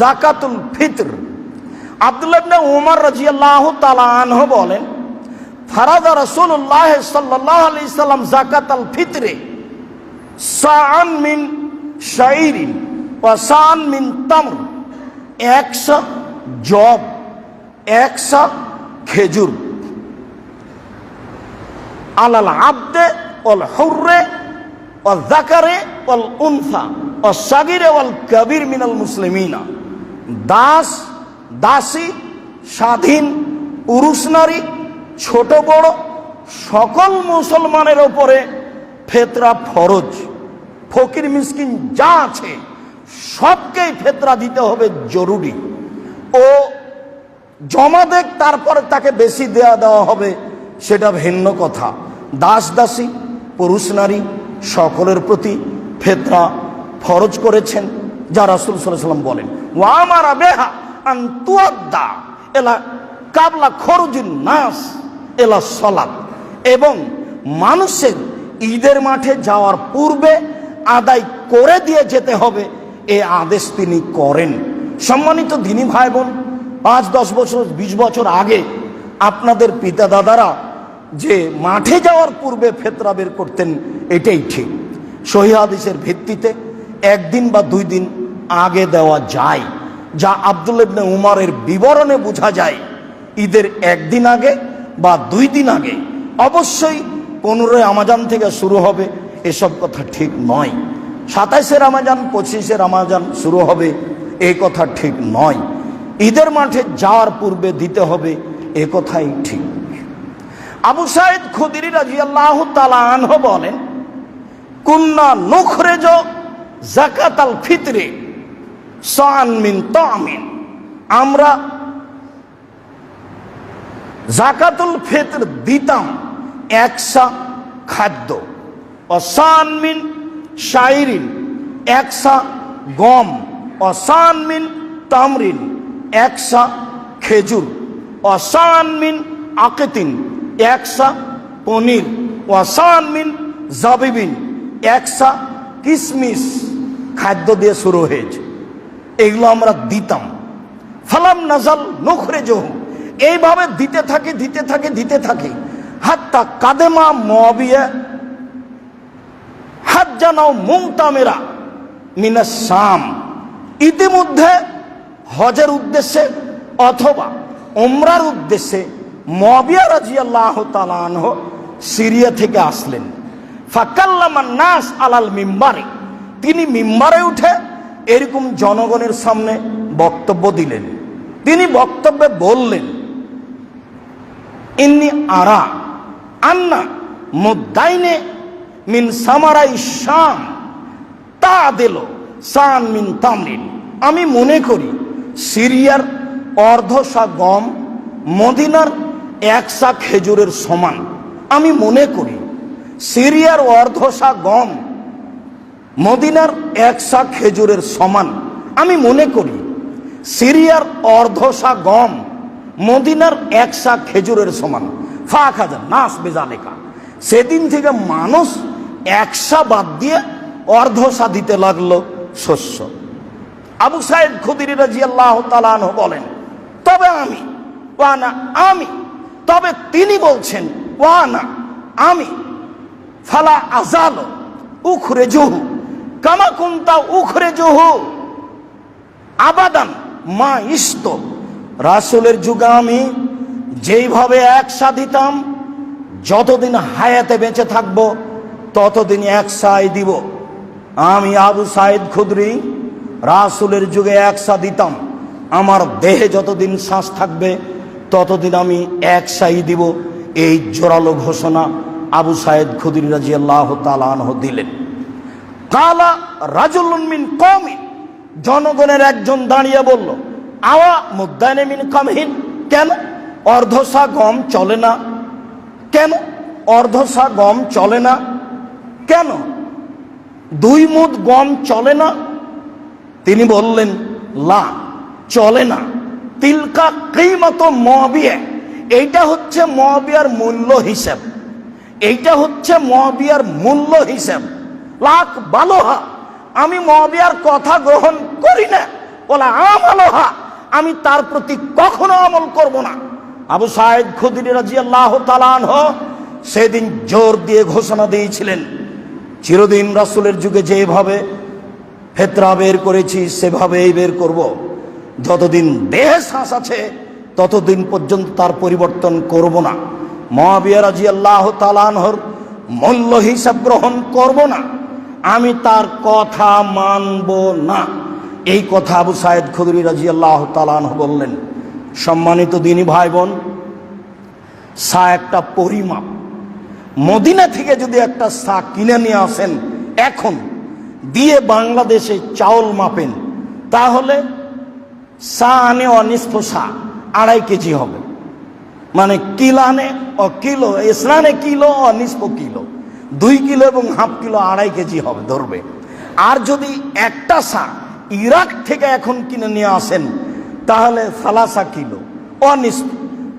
জাকাতুল ফিতর। আব্দুল্লাহ ইবনে উমর রাদিয়াল্লাহু তাআলা আনহু বলেন, ফারাদা রাসূলুল্লাহ সাল্লাল্লাহু আলাইহি সাল্লাম জাকাতাল ফিতরে সাআন মিন শাইরিন ওয়া সাআন মিন তামর, একশো জব, একশো খেজুর। আলাল আব্দে ওল হুররে ওল জাকারে ওল উনফা ও সাগিরে ওল কবির মিনাল মুসলিমিনা। দাস, দাসী, স্বাধীন পুরুষ নারী, ছোট বড়, সকল মুসলমানের ওপরে ফেতরা ফরজ। ফকির, মিসকিন যা আছে, সবকেই ফেতরা দিতে হবে জরুরি। ও জমা দেখ, তারপরে তাকে বেশি দেয়া দেওয়া হবে, সেটা ভিন্ন কথা। দাস, দাসী, পুরুষ, নারী, সকলের প্রতি ফেতরা ফরজ করেছেন। যা রাসুল সাল্লাম বলেন। ওয়ামারা বেহা আন্তুয়াদ্দা এলা কাবলা খরুজিন নাস, এলা সলাপ এবং মানুষের ঈদের মাঠে যাওয়ার পূর্বে আদায় করে দিয়ে যেতে হবে, এ আদেশ তিনি করেন। সম্মানিত দিনী ভাই বোন পাঁচ, দশ বছর, বিশ বছর আগে আপনাদের পিতা দাদারা যে মাঠে যাওয়ার পূর্বে ফেতরা বের করতেন, এটাই ঠিক। সহি হাদিসের ভিত্তিতে একদিন বা দুই দিন আগে দেওয়া যায়, যা আব্দুল ইবনে উমারের বিবরণে বোঝা যায়। ঈদের একদিন আগে বা দুই দিন আগে। অবশ্যই পনেরোই আমাজান থেকে শুরু হবে, এসব কথা ঠিক নয়। সাতাইশে রামাজান, পঁচিশে রামাজান শুরু হবে এই কথা ঠিক নয়। ঈদের মাঠে যাওয়ার পূর্বে দিতে হবে, এ কথাই ঠিক। আবু সাইদ খুদিরি রাজি আল্লাহ আনহ বলেন, কুন্না নুখরেজ জাকাত আল ফিতরে। সান মিন তামিন। আমরা জাকাতুল ফেতর দিতাম একশা খাদ্য। অসান মিন শাইরিন একশা গম। অসান মিন তামরিন একশা খেজুর। অসান মিন আকেতিন একশা পনির। ওয়াসান মিন জাবিবিন একশা কিসমিস। খাদ্য দিয়ে শুরু হয়েছে। এগুলো আমরা দিতাম। ফালাম নাজাল নখরে জহু এইভাবে দিতে থাকে দিতে থাকে দিতে থাকে। হাত্তা কাদেমা মবিয়া হাত জানাও মুংতামেরা মিনা শাম। ইতিমধ্যে হজের উদ্দেশ্যে অথবা ওমরার উদ্দেশ্যে মবিয়া রাজি আল্লাহ তালানহ সিরিয়া থেকে আসলেন। ফাকাল্লামান নাস আলাল মিম্বারে। তিনি মিম্বারে উঠে এরকম জনগণের সামনে বক্তব্য দিলেন। তিনি বক্তব্যে বললেন, ইন্নি আরা আন্না মুদাইনে মিন সামারাই শাম তা দিল সান মিন তামরিন। আমি মনে করি, সিরিয়ার অর্ধশা গম মদিনার একশা খেজুরের সমান। আমি মনে করি, সিরিয়ার অর্ধশা গম মদিনার একশা খেজুরের সমান। আমি মনে করি, সিরিয়ার অর্ধশা গম মদিনার একশা খেজুরের সমান। ফাঁক হাজার, নাস বেজালেকা। সেদিন থেকে মানুষ একশা বাদ দিয়ে অর্ধশা দিতে লাগল শস্য। আবু সাহেব খুদির রাজি আল্লাহ বলেন, তবে আমি, ওয়ানা আমি, তবে তিনি বলছেন, ওয়ানা আমি, ফালা আজালো উখরে জহু কামা কুন্তা উখরে জহু আবাদান, মা ইস্ত রাসুলের যুগে আমি যেইভাবে একসা দিতাম যতদিন হায়াতে বেঁচে থাকব, ততদিন একসাই দিব। আমি আবু সাইদ খুদরি, রাসুলের যুগে একসা দিতাম আমার দেহে যতদিন শ্বাস থাকবে, ততদিন আমি একসাই দিব। এই জোরালো ঘোষণা আবু সাইদ খুদরি রাজি আল্লাহ তালাহ দিলেন। কালা রাজুল মিন কমিন জনগণের একজন দাঁড়িয়ে বলল, আওয়া মুদায়নে মিন কামহীন। কেন? অর্ধসা গম চলে না। কেন? অর্ধসা গম চলে না। কেন? দুই মুদ গম চলে না? তিনি বললেন, লা, চলে না। তিলকা কিমত মহাবিয়া এইটা হচ্ছে মহাবিয়ার মূল্য হিসাব। এইটা হচ্ছে মহাবিয়ার মূল্য হিসাব। লাখ বালোহা। আমি মহাবিয়ার কথা গ্রহণ করি না। ওলা আমলহা, আমি তার প্রতি কখনো আমল করব না। আবু সাহেদ খুদির রাজি আল্লাহ তালান সেদিন জোর দিয়ে ঘোষণা দিয়েছিলেন, চিরদিন রাসুলের যুগে যেভাবে ফেতরা বের করেছি, সেভাবেই বের করব। যতদিন দেহে শ্বাস আছে, ততদিন পর্যন্ত তার পরিবর্তন করব না। মহাবিয়া রাজি আল্লাহ তালানহর মূল্য হিসাব গ্রহণ করব না। আমি তার কথা মানব না। এই কথা আবু সাইদ খুদরি রাজি আল্লাহ তালানহ বললেন, সম্মানিত দিনী ভাই বোন সা একটা পরিমাপ। মদিনা থেকে যদি একটা সা কিনে নিয়ে আসেন, এখন দিয়ে বাংলাদেশে চাউল মাপেন, তাহলে সা আনে অনিষ্প সা আড়াই কেজি হবে। মানে কিলানে ও কিলো ইসলানে কিলো অনিষ্প কিলো। দুই কিলো এবং হাফ কিলো আড়াই কেজি হবে, ধরবে। আর যদি একটা সা ইরাক থেকে এখন কিনে নিয়ে আসেন, তাহলে সালাসা কিলো অনিষ্প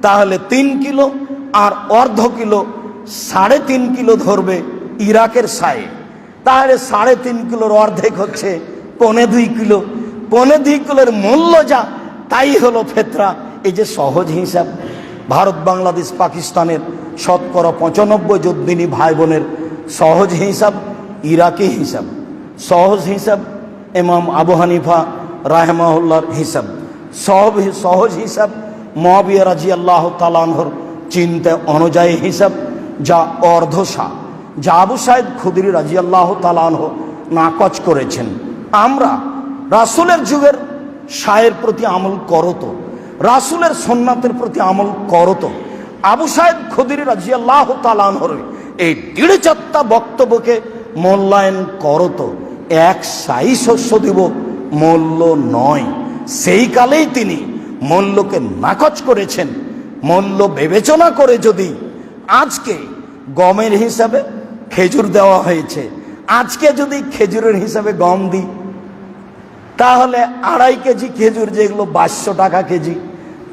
তাহলে তিন কিলো আর অর্ধ কিলো, সাড়ে তিন কিলো ধরবে ইরাকের সায়ে। তাহলে সাড়ে তিন কিলোর অর্ধেক হচ্ছে পনে দুই কিলো। পনে দুই কিলোর মূল্য যা, তাই হলো ফেতরা। এই যে সহজ হিসাব, ভারত, বাংলাদেশ, পাকিস্তানের শতকরা পঁচানব্বই যোদ্দিনী ভাই বোনের সহজ হিসাব ইরাকি হিসাব সহজ হিসাব এমাম আবু হানিফা রাহমাউল্লার হিসাব সহজ সহজ হিসাব মহাবিয়া রাজি আল্লাহ তালানহর চিন্তা অনুযায়ী হিসাব যা অর্ধসা যা আবু সাহেদ খুদরি রাজি আল্লাহ তালানহ নাকচ করেছেন। আমরা রাসুলের যুগের সায়ের প্রতি আমল করতো রাসুলের সন্ন্যাতের প্রতি আমল করতো আবু সাহেব খুদির রাজি আল্লাহ তালানহর এই দৃঢ় চাত্তা বক্তব্যকে মূল্যায়ন করতো এক সাই শস্য দিব, মূল্য নয়। সেই কালেই তিনি মূল্যকে নাকচ করেছেন, মূল্য বিবেচনা করে যদি আজকে গমের হিসাবে খেজুর দেওয়া হয়েছে, আজকে যদি খেজুরের হিসাবে গম দিই, তাহলে আড়াই কেজি খেজুর যেগুলো বাইশশো টাকা কেজি,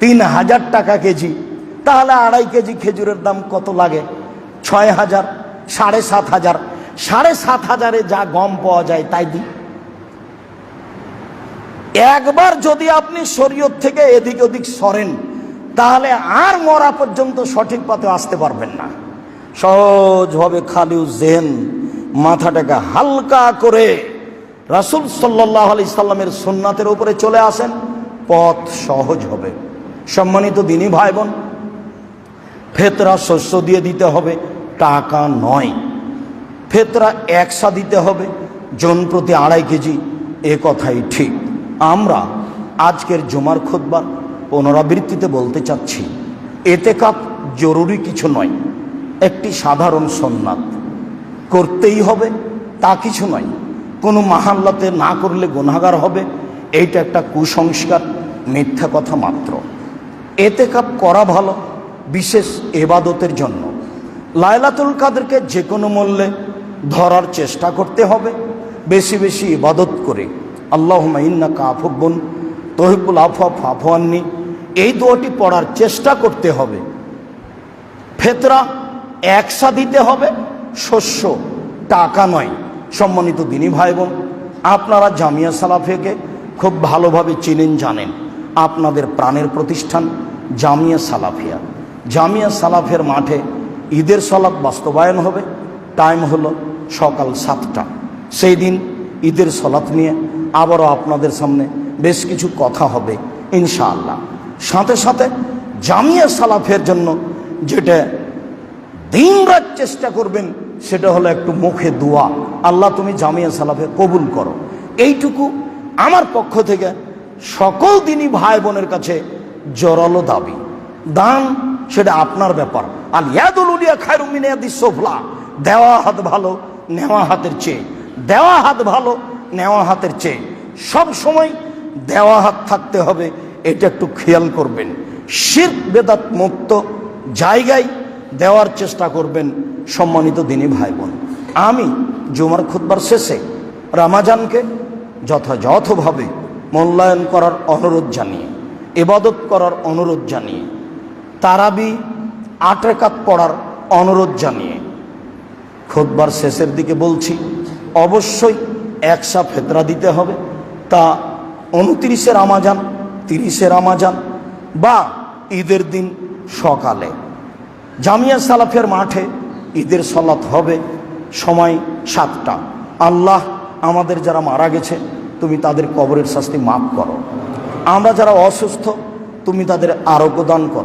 তিন হাজার টাকা কেজি, তাহলে আড়াই কেজি খেজুরের দাম কত লাগে? ছয় হাজার, সাড়ে সাত হাজার। সাড়ে সাত হাজারে যা গম পাওয়া যায় তাই দিই। একবার যদি আপনি শরীয়ত থেকে এদিক ওদিক সরেন, তাহলে আর মরা পর্যন্ত সঠিক পথে আসতে পারবেন না। সহজভাবে খালি জেন মাথাটাকে হালকা করে রাসুল সাল্লাহ আলি সাল্লামের সুন্নাতের উপরে চলে আসেন, পথ সহজ হবে। সম্মানিত দিনী ভাই বোন, ফেতরা শস্য দিয়ে দিতে হবে। টাকা নয়। ফেতরা একসা দিতে হবে, জন প্রতি আড়াই কেজি, এ কথাই ঠিক। আমরা আজকের জমার খুদ্বার পুনরাবৃত্তিতে বলতে চাচ্ছি, এতে কাপ জরুরি কিছু নয়, একটি সাধারণ সন্ন্যাত। করতেই হবে, তা কিছু নয়। কোনো মাহাল্লাতে না করলে গুণাগার হবে, এইটা একটা কুসংস্কার, মিথ্যা কথা মাত্র। এতে কাপ করা ভালো, বিশেষ এবাদতের জন্য। লায়লাতুল কাদেরকে যে কোনো মূল্যে ধরার চেষ্টা করতে হবে। বেশি বেশি ইবাদত করে। আল্লাহ ইন্না কাফুব্বন তহিবুল আফা ফাফাননি এই দোয়াটি পড়ার চেষ্টা করতে হবে। ফেতরা একসা দিতে হবে, শস্য, টাকা নয়। সম্মানিত দিনী ভাই বোন আপনারা জামিয়া সালাফেকে খুব ভালোভাবে চিনেন, জানেন। আপনাদের প্রাণের প্রতিষ্ঠান জামিয়া সালাফিয়া। জামিয়া সালাফের মাঠে ঈদের সলাপ বাস্তবায়ন হবে। টাইম হলো সকাল সাতটা। সেই দিন ঈদের সলাৎ নিয়ে আবারও আপনাদের সামনে বেশ কিছু কথা হবে, ইনশাআল্লাহ। সাথে সাথে জামিয়া সালাফের জন্য যেটা দিন রাত চেষ্টা করবেন, সেটা হলো একটু মুখে দোয়া। আল্লাহ তুমি জামিয়া সালাফে কবুল করো। এইটুকু আমার পক্ষ থেকে সকল দিনই ভাই বোনের কাছে জোরালো দাবি। দান সেটা আপনার ব্যাপার। আর ইয়াদুল উলিয়া খায়রুমিনিয়াদি সোফলা। দেওয়া হাত ভালো, নেওয়া হাতের চেয়ে। দেওয়া হাত ভালো, নেওয়া হাতের চেয়ে। সব সময় দেওয়া হাত থাকতে হবে, এটা একটু খেয়াল করবেন। শীত বেদাত মুক্ত জায়গায় দেওয়ার চেষ্টা করবেন সম্মানিত দিনী ভাই বোন আমি জুমার খুদ্বার শেষে রামাজানকে যথাযথভাবে মূল্যায়ন করার অনুরোধ জানিয়ে, ইবাদত করার অনুরোধ জানিয়ে, তারাবি আট রেখাত পড়ার অনুরোধ জানিয়ে খোদবার শেষের দিকে বলছি, অবশ্যই একসা ফেতরা দিতে হবে। তা উনত্রিশে রামাজান, তিরিশে রামাজান বা ঈদের দিন সকালে। জামিয়া সালাফের মাঠে ঈদের সলাত হবে সময় সাতটা। আল্লাহ আমাদের যারা মারা গেছে, তুমি তাদের কবরের শাস্তি মাফ করো। আমরা যারা অসুস্থ, তুমি তাদের আরোগ্য দান করো।